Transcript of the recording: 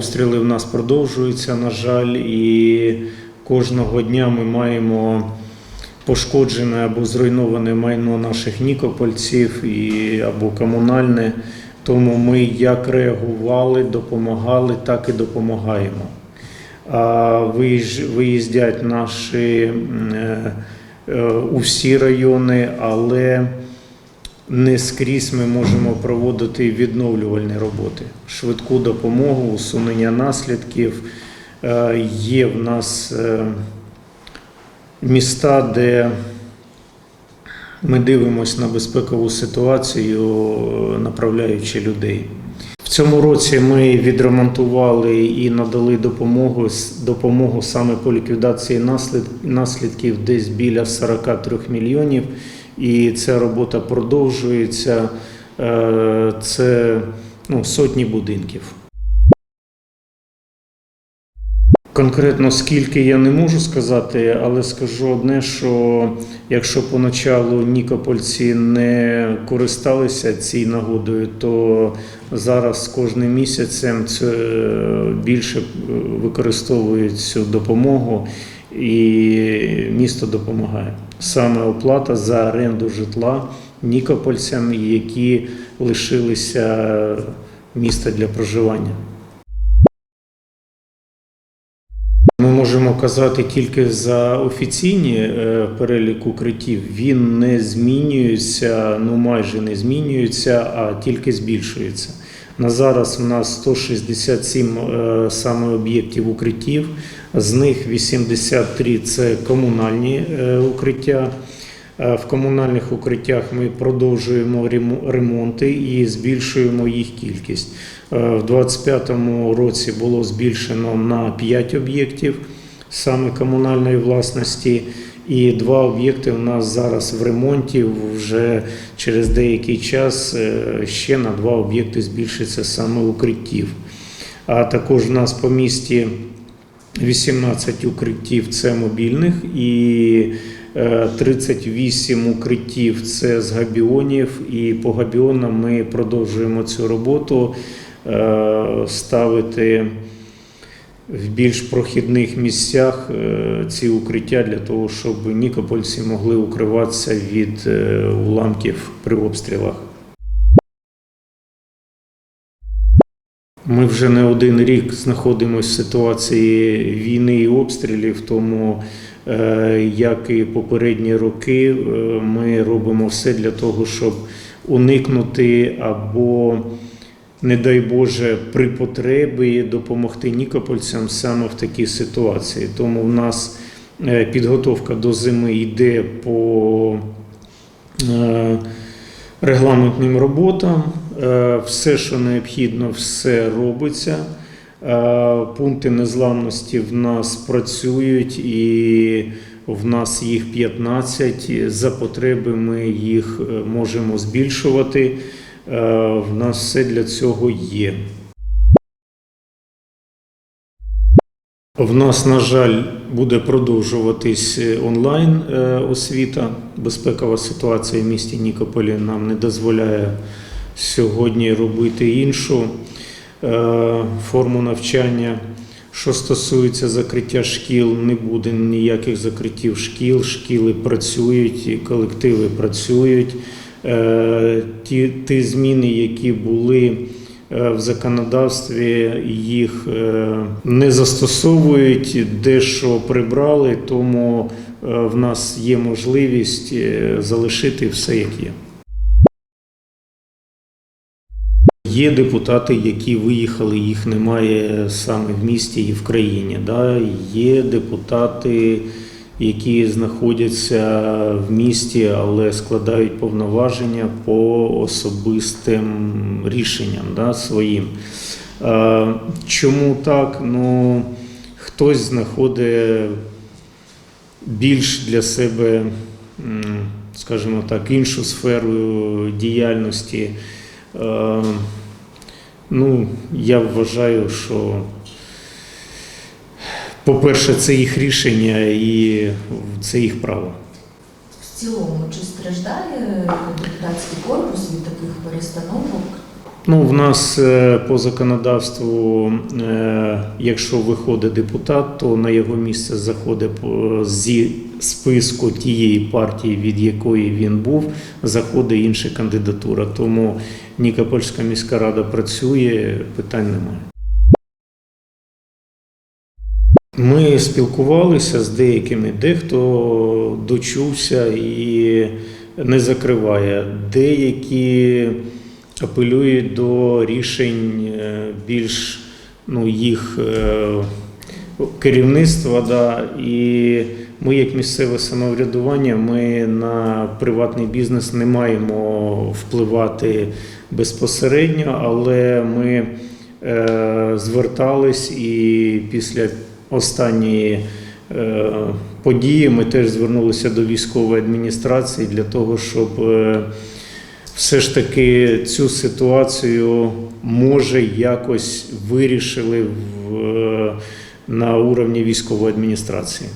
Обстріли в нас продовжуються, на жаль, і кожного дня ми маємо пошкоджене або зруйноване майно наших нікопольців і, або комунальне. Тому ми як реагували, допомагали, так і допомагаємо. Виїздять наші е, е, у всі райони, але не скрізь ми можемо проводити відновлювальні роботи, швидку допомогу, усунення наслідків. Е, Є в нас е, міста, де ми дивимося на безпекову ситуацію, направляючи людей. В цьому році ми відремонтували і надали допомогу, допомогу саме по ліквідації наслід, наслідків десь біля 43 мільйонів. І ця робота продовжується. Е, Це ну, сотні будинків. Конкретно скільки я не можу сказати, але скажу одне, що якщо поначалу нікопольці не користалися цією нагодою, то зараз кожним місяцем це е, більше е, використовують цю допомогу і місто допомагає. Саме оплата за оренду житла нікопольцям, які лишилися міста для проживання. Ми можемо казати тільки за офіційні е, перелік укриттів. Він не змінюється, ну майже не змінюється, а тільки збільшується. На зараз у нас 167 е, саме об'єктів укриттів, з них 83 це комунальні е, укриття. Е, В комунальних укриттях ми продовжуємо ремонти і збільшуємо їх кількість. В 2025 році було збільшено на 5 об'єктів саме комунальної власності, і два об'єкти у нас зараз в ремонті. Вже через деякий час е, ще на два об'єкти збільшиться саме укриттів. А також у нас по місті 18 укриттів це мобільних і е, 38 укриттів це з габіонів. І по габіонам ми продовжуємо цю роботу е, ставити в більш прохідних місцях е, ці укриття для того, щоб нікопольці могли укриватися від е, уламків при обстрілах. Ми вже не один рік знаходимося в ситуації війни і обстрілів, тому е, як і попередні роки, ми робимо все для того, щоб уникнути або, не дай Боже, при потребі допомогти нікопольцям саме в такій ситуації. Тому в нас е, підготовка до зими йде по е, регламентним роботам. Е, Все, що необхідно, все робиться. Пункти незламності в нас працюють і в нас їх 15. За потреби ми їх можемо збільшувати. Е, В нас все для цього є. В нас, на жаль, буде продовжуватись е, онлайн е, освіта. Безпекова ситуація в місті Нікополі нам не дозволяє сьогодні робити іншу форму навчання. Що стосується закриття шкіл, не буде ніяких закриттів шкіл. Шкіли працюють, колективи працюють. Е, Ті, ті зміни, які були е, в законодавстві, їх е, не застосовують, дещо прибрали, тому в нас є можливість залишити все як є. Є депутати, які виїхали, їх немає саме в місті і в країні. Да? Є депутати, які знаходяться в місті, але складають повноваження по особистим рішенням да, своїм. Е, Чому так? Ну, хтось знаходить більш для себе, скажімо так, іншу сферу діяльності. Е, Ну, я вважаю, що, по-перше, це їх рішення і це їх право. В цілому, чи страждає депутатський корпус від таких перестановок? Ну, в нас е, по законодавству, е, якщо виходить депутат, то на його місце заходить зі списку тієї партії, від якої він був, заходить інша кандидатура. Тому Нікопольська міська рада працює, питань немає. Ми спілкувалися з деякими, дехто дочувся і не закриває. Деякі апелюють до рішень е, більш ну, їх е, керівництва. Да, і ми, як місцеве самоврядування, ми на приватний бізнес не маємо впливати безпосередньо, але ми е, звертались і після останньої е, події ми теж звернулися до військової адміністрації для того, щоб е, все ж таки цю ситуацію може якось вирішили в, е, на уровні військової адміністрації.